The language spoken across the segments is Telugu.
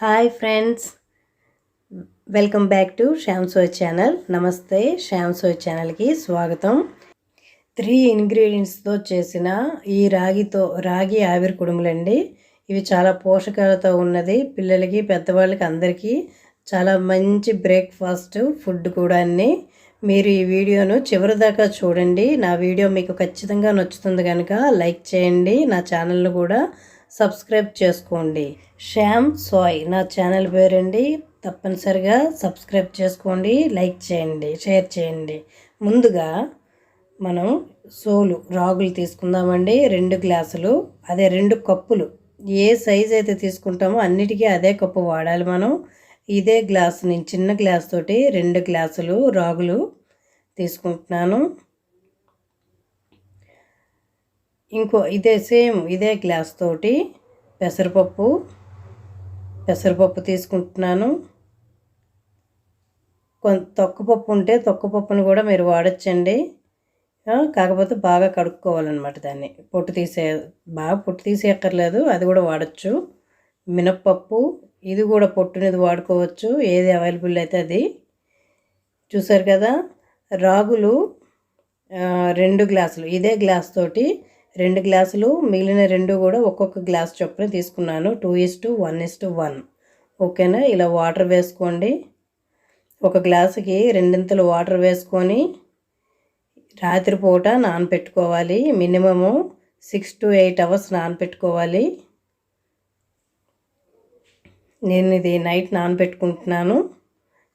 Hi friends welcome back to Shyam Soy channel namaste Shyam సోయ్ ఛానల్కి స్వాగతం. త్రీ ఇంగ్రీడియంట్స్తో చేసిన ఈ రాగితో రాగి ఆవిరి కుడుములండి. ఇవి చాలా పోషకాలతో ఉన్నది. పిల్లలకి పెద్దవాళ్ళకి అందరికీ చాలా మంచి బ్రేక్ఫాస్ట్ ఫుడ్ కూడా అన్ని. మీరు ఈ వీడియోను చివరి దాకా చూడండి. నా వీడియో మీకు ఖచ్చితంగా నచ్చుతుంది కనుక లైక్ చేయండి. నా ఛానల్ను కూడా సబ్స్క్రైబ్ చేసుకోండి. శ్యామ్ సాయ్ నా ఛానల్ పేరండి. తప్పనిసరిగా సబ్స్క్రైబ్ చేసుకోండి లైక్ చేయండి షేర్ చేయండి. ముందుగా మనం సోలు రాగులు తీసుకుందామండి. రెండు గ్లాసులు అదే రెండు కప్పులు. ఏ సైజ్ అయితే తీసుకుంటామో అన్నిటికీ అదే కప్పు వాడాలి మనం. ఇదే గ్లాస్ నేను చిన్న గ్లాస్ తోటి రెండు గ్లాసులు రాగులు తీసుకుంటున్నాను. ఇంకో ఇదే సేమ్ ఇదే గ్లాస్ తోటి పెసరపప్పు పెసరపప్పు తీసుకుంటున్నాను. కొంత తొక్కపప్పు ఉంటే తొక్కపప్పును కూడా మీరు వాడచ్చండి. కాకపోతే బాగా కడుక్కోవాలన్నమాట దాన్ని. పొట్టు తీసే బాగా పొట్టు తీసేయక్కర్లేదు అది కూడా వాడచ్చు. మినప్పప్పు ఇది కూడా పొట్టునిది వాడుకోవచ్చు ఏది అవైలబుల్ అయితే అది. చూసారు కదా రాగులు రెండు గ్లాసులు ఇదే గ్లాస్ తోటి రెండు గ్లాసులు మిగిలిన రెండు కూడా ఒక్కొక్క గ్లాస్ చొప్పున తీసుకున్నాను. Two is to one is to one. ఓకేనా? ఇలా వాటర్ వేసుకోండి. ఒక గ్లాసుకి రెండింతలు వాటర్ వేసుకొని రాత్రిపూట నానపెట్టుకోవాలి. Minimum six to eight hours నానపెట్టుకోవాలి. నేను ఇది నైట్ నానబెట్టుకుంటున్నాను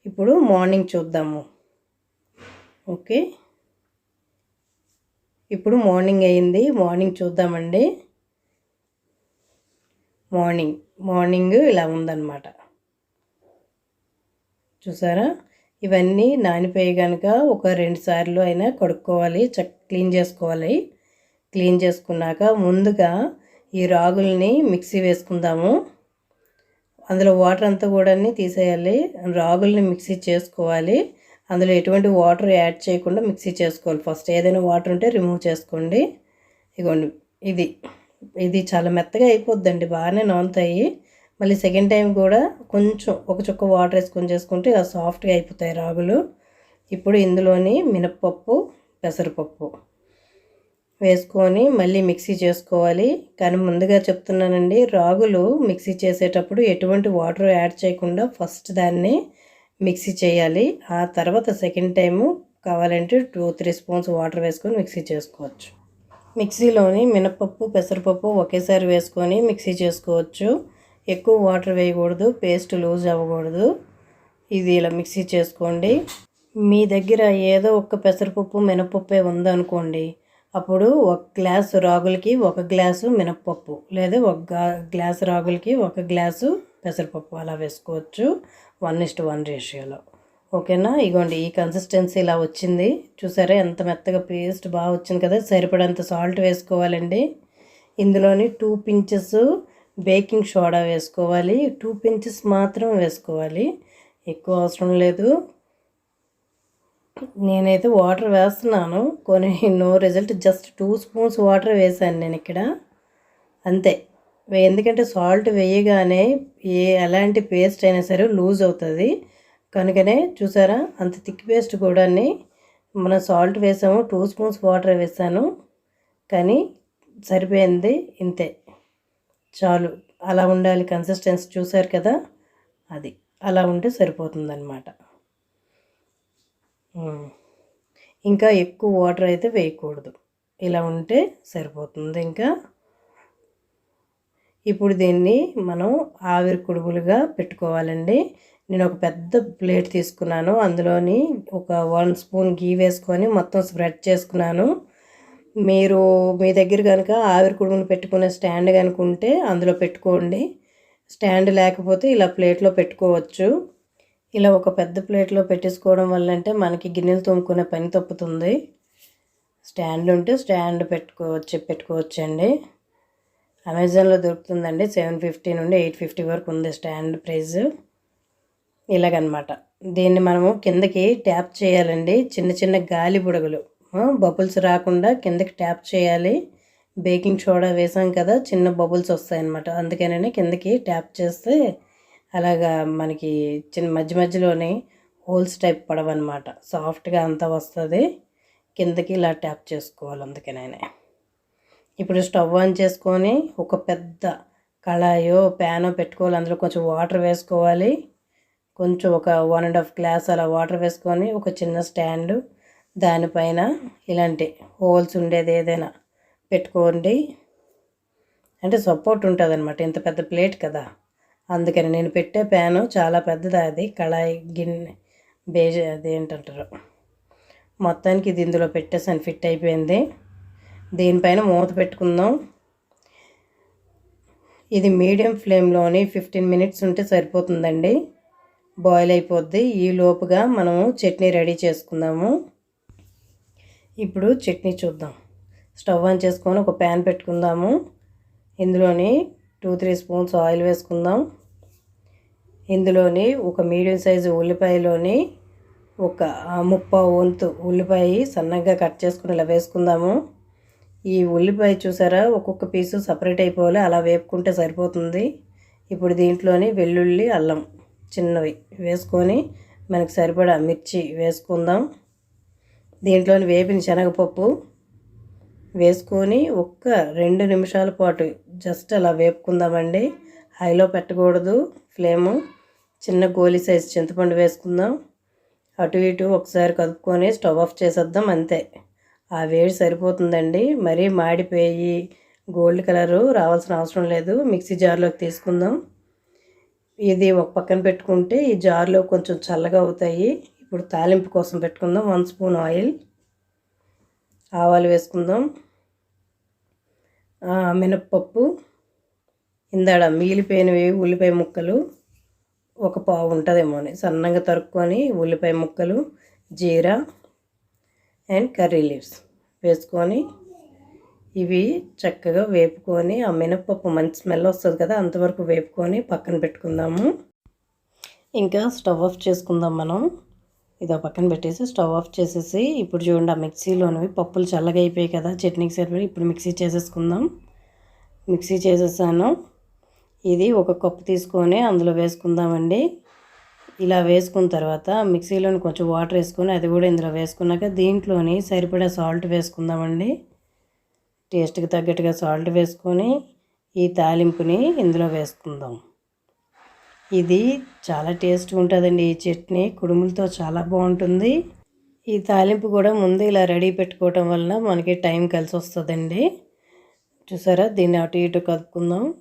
ఇప్పుడు మార్నింగ్ చూద్దాము. ఓకే? ఇప్పుడు మార్నింగ్ అయింది. మార్నింగ్ చూద్దామండి. మార్నింగ్ మార్నింగ్ ఇలా ఉందన్నమాట. చూసారా? ఇవన్నీ నానిపోయి కనుక ఒక రెండు సార్లు అయినా కడుక్కోవాలి చక్ క్లీన్ చేసుకోవాలి. క్లీన్ చేసుకున్నాక ముందుగా ఈ రాగుల్ని మిక్సీ వేసుకుందాము. అందులో వాటర్ అంతా కూడా తీసేయాలి. రాగుల్ని మిక్సీ చేసుకోవాలి. అందులో ఎటువంటి వాటర్ యాడ్ చేయకుండా మిక్సీ చేసుకోవాలి. ఫస్ట్ ఏదైనా వాటర్ ఉంటే రిమూవ్ చేసుకోండి. ఇగోండి ఇది ఇది చాలా మెత్తగా అయిపోద్దండి బాగానే నానుతాయి. మళ్ళీ సెకండ్ టైం కూడా కొంచెం ఒక చుక్క వాటర్ వేసుకొని చేసుకుంటే ఇలా సాఫ్ట్గా అయిపోతాయి రాగులు. ఇప్పుడు ఇందులోని మినప్పప్పు పెసరపప్పు వేసుకొని మళ్ళీ మిక్సీ చేసుకోవాలి. కానీ ముందుగా చెప్తున్నానండి రాగులు మిక్సీ చేసేటప్పుడు ఎటువంటి వాటర్ యాడ్ చేయకుండా ఫస్ట్ దాన్ని మిక్సీ చేయాలి. ఆ తర్వాత సెకండ్ టైము కావాలంటే టూ త్రీ స్పూన్స్ వాటర్ వేసుకొని మిక్సీ చేసుకోవచ్చు. మిక్సీలోని మినపప్పు పెసరపప్పు ఒకేసారి వేసుకొని మిక్సీ చేసుకోవచ్చు. ఎక్కువ వాటర్ వేయకూడదు పేస్ట్ లూజ్ అవ్వకూడదు. ఇది ఇలా మిక్సీ చేసుకోండి. మీ దగ్గర ఏదో ఒక పెసరపప్పు మినపప్పే ఉందనుకోండి అప్పుడు ఒక గ్లాసు రాగులకి ఒక గ్లాసు మినప్పప్పు లేదా ఒక గ్లాసు రాగులకి ఒక గ్లాసు పెసరపప్పు అలా వేసుకోవచ్చు. వన్ ఇస్ట్ వన్ రేషియోలో. ఓకేనా? ఇగోండి ఈ కన్సిస్టెన్సీ ఇలా వచ్చింది. చూసారా ఎంత మెత్తగా పేస్ట్ బాగా వచ్చింది కదా? సరిపడంత సాల్ట్ వేసుకోవాలండి. ఇందులోని టూ పించెస్ బేకింగ్ సోడా వేసుకోవాలి. టూ పించెస్ మాత్రం వేసుకోవాలి. ఎక్కువ అవసరం లేదు. నేనైతే వాటర్ వేస్తున్నాను. కొన్ని no result just two spoons water వేసాను నేను ఇక్కడ. అంతే. ఎందుకంటే సాల్ట్ వేయగానే ఏ ఎలాంటి పేస్ట్ అయినా సరే లూజ్ అవుతుంది. కనుకనే చూసారా? అంత థిక్ పేస్ట్ కూడా మనం సాల్ట్ వేసాము టూ స్పూన్స్ వాటర్ వేసాను. కానీ సరిపోయింది ఇంతే. చాలు. అలా ఉండాలి కన్సిస్టెన్సీ చూసారు కదా? అది. అలా ఉంటే సరిపోతుందన్నమాట. ఇంకా ఎక్కువ వాటర్ అయితే వేయకూడదు. ఇలా ఉంటే సరిపోతుంది ఇంకా. ఇప్పుడు దీన్ని మనం ఆవిరి కుడుగులుగా పెట్టుకోవాలండి. నేను ఒక పెద్ద ప్లేట్ తీసుకున్నాను. అందులోని ఒక వన్ స్పూన్ గీ వేసుకొని మొత్తం స్ప్రెడ్ చేసుకున్నాను. మీరు మీ దగ్గర కనుక ఆవిరి కుడుములు పెట్టుకునే స్టాండ్ కనుక ఉంటే అందులో పెట్టుకోండి. స్టాండ్ లేకపోతే ఇలా ప్లేట్లో పెట్టుకోవచ్చు. ఇలా ఒక పెద్ద ప్లేట్లో పెట్టేసుకోవడం వల్ల అంటే మనకి గిన్నెలు తోముకునే పని తప్పుతుంది. స్టాండ్ ఉంటే స్టాండ్ పెట్టుకోవచ్చు పెట్టుకోవచ్చండి. అమెజాన్లో దొరుకుతుందండి సెవెన్ ఫిఫ్టీ నుండి ఎయిట్ ఫిఫ్టీ వరకు ఉంది స్టాండ్ ప్రైస్ ఇలాగనమాట. దీన్ని మనము కిందకి ట్యాప్ చేయాలండి. చిన్న చిన్న గాలి బుడగలు. బబుల్స్ రాకుండా కిందకి ట్యాప్ చేయాలి. బేకింగ్ సోడా వేసాం కదా చిన్న బబుల్స్ వస్తాయన్నమాట. అందుకనే కిందకి ట్యాప్ చేస్తే అలాగా మనకి చిన్న మధ్య మధ్యలోనే హోల్స్ టైప్ పడవన్నమాట. సాఫ్ట్గా అంతా వస్తుంది. కిందకి ఇలా ట్యాప్ చేసుకోవాలి అందుకనే ఇప్పుడు స్టవ్ ఆన్ చేసుకొని ఒక పెద్ద కళాయో ప్యానో పెట్టుకోవాలి. అందులో కొంచెం వాటర్ వేసుకోవాలి. కొంచెం ఒక వన్ అండ్ హాఫ్ గ్లాస్ అలా వాటర్ వేసుకొని ఒక చిన్న స్టాండ్ దానిపైన ఇలాంటి హోల్స్ ఉండేది ఏదైనా పెట్టుకోండి. అంటే సపోర్ట్ ఉంటుంది అనమాట ఇంత పెద్ద ప్లేట్ కదా. అందుకని నేను పెట్టే ప్యాను చాలా పెద్దది అది. కళాయి గిన్నె బేజ్ అది ఏంటంటారు మొత్తానికి ఇది ఇందులో పెట్టేసాను ఫిట్ అయిపోయింది. దీనిపైన మూత పెట్టుకుందాం. ఇది మీడియం ఫ్లేమ్లోని ఫిఫ్టీన్ మినిట్స్ ఉంటే సరిపోతుందండి. బాయిల్ అయిపోద్ది. ఈ లోపుగా మనము చట్నీ రెడీ చేసుకుందాము. ఇప్పుడు చట్నీ చూద్దాం. స్టవ్ ఆన్ చేసుకొని ఒక ప్యాన్ పెట్టుకుందాము. ఇందులోని టూ త్రీ స్పూన్స్ ఆయిల్ వేసుకుందాం. ఇందులోని ఒక మీడియం సైజు ఉల్లిపాయలోని ఒక ముప్పావు వంతు ఉల్లిపాయ సన్నగా కట్ చేసుకుని ఇలా వేసుకుందాము. ఈ ఉల్లిపాయ చూసారా? ఒక్కొక్క పీసు సపరేట్ అయిపోవాలి. అలా వేపుకుంటే సరిపోతుంది. ఇప్పుడు దీంట్లోని వెల్లుల్లి అల్లం చిన్నవి వేసుకొని మనకి సరిపడా మిర్చి వేసుకుందాం. దీంట్లోని వేపిన శనగపప్పు వేసుకొని ఒక్క రెండు నిమిషాల పాటు జస్ట్ అలా వేపుకుందామండి. హైలో పెట్టకూడదు. ఫ్లేము చిన్న గోలీ సైజ్ చింతపండు వేసుకుందాం. అటు ఇటు ఒకసారి కదుపుకొని స్టవ్ ఆఫ్ చేసేద్దాం. అంతే. ఆ వేడి సరిపోతుందండి. మరీ మాడిపోయి గోల్డ్ కలరు రావాల్సిన అవసరం లేదు. మిక్సీ జార్లోకి తీసుకుందాం. ఇది ఒక పక్కన పెట్టుకుంటే ఈ జార్లో కొంచెం చల్లగా అవుతాయి. ఇప్పుడు తాలింపు కోసం పెట్టుకుందాం. One spoon oil. ఆవాలు వేసుకుందాం. మినప్పప్పు. ఇందాడ మిగిలిపోయినవి ఉల్లిపాయ ముక్కలు. ఒక పావు ఉంటుందేమో అని. సన్నగా తరుక్కొని ఉల్లిపాయ ముక్కలు జీరా అండ్ కర్రీ లీవ్స్. వేసుకొని ఇవి చక్కగా వేపుకొని ఆ మినప్పప్పు మంచి స్మెల్ వస్తుంది కదా అంతవరకు వేపుకొని పక్కన పెట్టుకుందాము. ఇంకా స్టవ్ ఆఫ్ చేసుకుందాం మనం. ఇదో పక్కన పెట్టేసి స్టవ్ ఆఫ్ చేసేసి ఇప్పుడు చూడండి ఆ మిక్సీలోనివి పప్పులు చల్లగా అయిపోయాయి కదా చట్నీకి సరిపడి ఇప్పుడు మిక్సీ చేసేసుకుందాం. మిక్సీ చేసేసాను. ఇది ఒక కప్పు తీసుకొని అందులో వేసుకుందామండి. ఇలా వేసుకున్న తర్వాత మిక్సీలోని కొంచెం వాటర్ వేసుకొని అది కూడా ఇందులో వేసుకున్నాక దీంట్లోని సరిపడా సాల్ట్ వేసుకుందామండి. టేస్ట్కి తగ్గట్టుగా సాల్ట్ వేసుకొని ఈ తాలింపుని ఇందులో వేసుకుందాం. ఇది చాలా టేస్ట్ ఉంటుందండి. ఈ చట్నీ కుడుములతో చాలా బాగుంటుంది. ఈ తాలింపు కూడా ముందు ఇలా రెడీ పెట్టుకోవటం వలన మనకి టైం కలిసి వస్తుందండి. చూసారా? దీన్ని అటు ఇటు కలుపుకుందాం.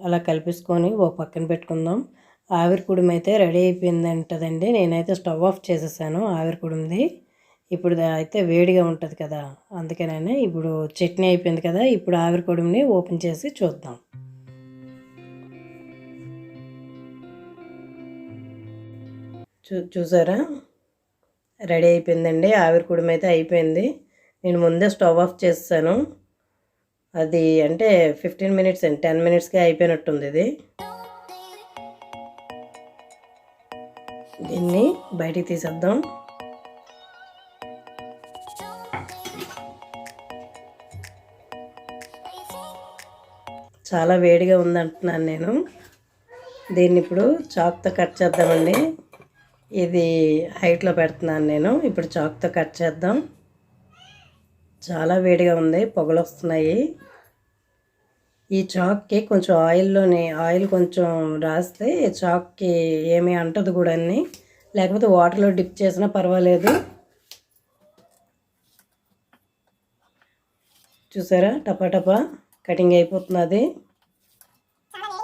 అలా కలిపేసుకొని ఒక పక్కన పెట్టుకుందాం. ఆవిరి కుడుము అయితే రెడీ అయిపోయింది అంటదండి నేనైతే స్టవ్ ఆఫ్ చేసేసాను ఆవిరి ఇప్పుడు అయితే వేడిగా ఉంటుంది కదా అందుకనే ఇప్పుడు చట్నీ అయిపోయింది కదా ఇప్పుడు ఆవిరి కుడుముని ఓపెన్ చేసి చూద్దాం. చూ చూసారా? రెడీ అయిపోయిందండి. ఆవిరి కుడుము అయితే అయిపోయింది. నేను ముందే స్టవ్ ఆఫ్ చేస్తాను అది అంటే ఫిఫ్టీన్ మినిట్స్ అండి. టెన్ మినిట్స్కే అయిపోయినట్టుంది ఇది. దీన్ని బయటికి తీసేద్దాం. చాలా వేడిగా ఉందంటున్నాను నేను. దీన్ని ఇప్పుడు చాక్తో కట్ చేద్దామండి. ఇది హైట్లో పెడుతున్నాను నేను. ఇప్పుడు చాక్తో కట్ చేద్దాం. చాలా వేడిగా ఉంది. పొగలు వస్తున్నాయి. ఈ చాక్కి కొంచెం ఆయిల్లోని ఆయిల్ కొంచెం రాస్తే చాక్కి ఏమీ అంటదు కూడా అన్ని. లేకపోతే వాటర్లో డిప్ చేసినా పర్వాలేదు. చూసారా? టపా టపా కటింగ్ అయిపోతున్నది.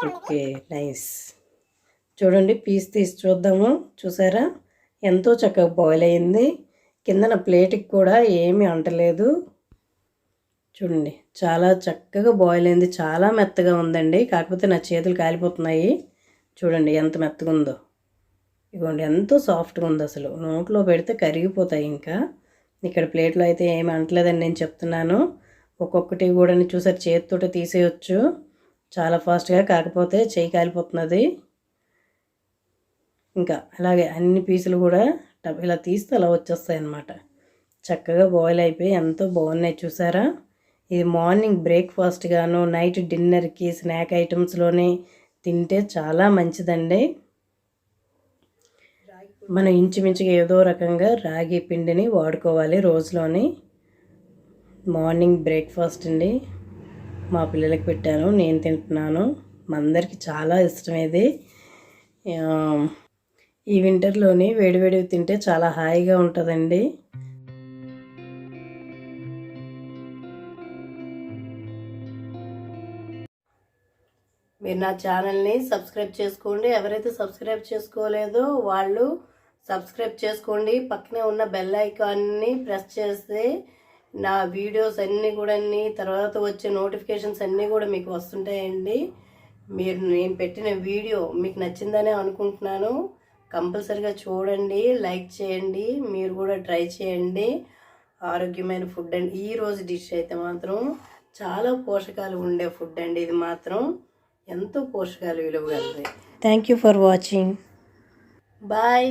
Okay nice. చూడండి పీస్ తీసి చూద్దాము. చూసారా? ఎంతో చక్కగా బాయిల్ అయింది. కిందన ప్లేట్కి కూడా ఏమీ అంటలేదు. చూడండి చాలా చక్కగా బాయిల్ అయింది చాలా మెత్తగా ఉందండి. కాకపోతే నా చేతులు కాలిపోతున్నాయి. చూడండి ఎంత మెత్తగా ఉందో. ఇదిగోండి ఎంతో సాఫ్ట్గా ఉంది అసలు. నోట్లో పెడితే కరిగిపోతాయి ఇంకా. ఇక్కడ ప్లేట్లో అయితే ఏమి అంటలేదని నేను చెప్తున్నాను. ఒక్కొక్కటి కూడా చూసారు చేతితోటి తీసేయచ్చు. చాలా ఫాస్ట్గా కాకపోతే చేయి కాలిపోతున్నది. ఇంకా అలాగే అన్ని పీసులు కూడా ఇలా తీస్తే అలా వచ్చేస్తాయి అన్నమాట చక్కగా బాయిల్ అయిపోయి ఎంతో బాగున్నాయి చూసారా? ఇది మార్నింగ్ బ్రేక్ఫాస్ట్ గాను నైట్ డిన్నర్కి స్నాక్ ఐటమ్స్లోని తింటే చాలా మంచిదండి. మనం ఇంచుమించుగా ఏదో రకంగా రాగి పిండిని వాడుకోవాలి రోజులోని. మార్నింగ్ బ్రేక్ఫాస్ట్ అండి. మా పిల్లలకి పెట్టాను నేను తింటున్నాను. మా చాలా ఇష్టం ఇది. ఈ వింటర్లోని వేడివేడివి తింటే చాలా హాయిగా ఉంటుందండి. మీరు నా ఛానల్ని సబ్స్క్రైబ్ చేసుకోండి. ఎవరైతే సబ్స్క్రైబ్ చేసుకోలేదో వాళ్ళు సబ్స్క్రైబ్ చేసుకోండి. పక్కనే ఉన్న బెల్ ఐకాన్ని ప్రెస్ చేస్తే నా వీడియోస్ అన్నీ కూడా తర్వాత వచ్చే నోటిఫికేషన్స్ అన్నీ కూడా మీకు వస్తుంటాయండి. మీరు నేను పెట్టిన వీడియో మీకు నచ్చిందనే అనుకుంటున్నాను. కంపల్సరిగా చూడండి లైక్ చేయండి మీరు కూడా ట్రై చేయండి. ఆరోగ్యమైన ఫుడ్ అండి ఈ రోజు డిష్ అయితే మాత్రం చాలా పోషకాలు ఉండే ఫుడ్ అండి ఇది మాత్రం. ఎంతో పోషకాలు విలువ కలిగి thank you for watching bye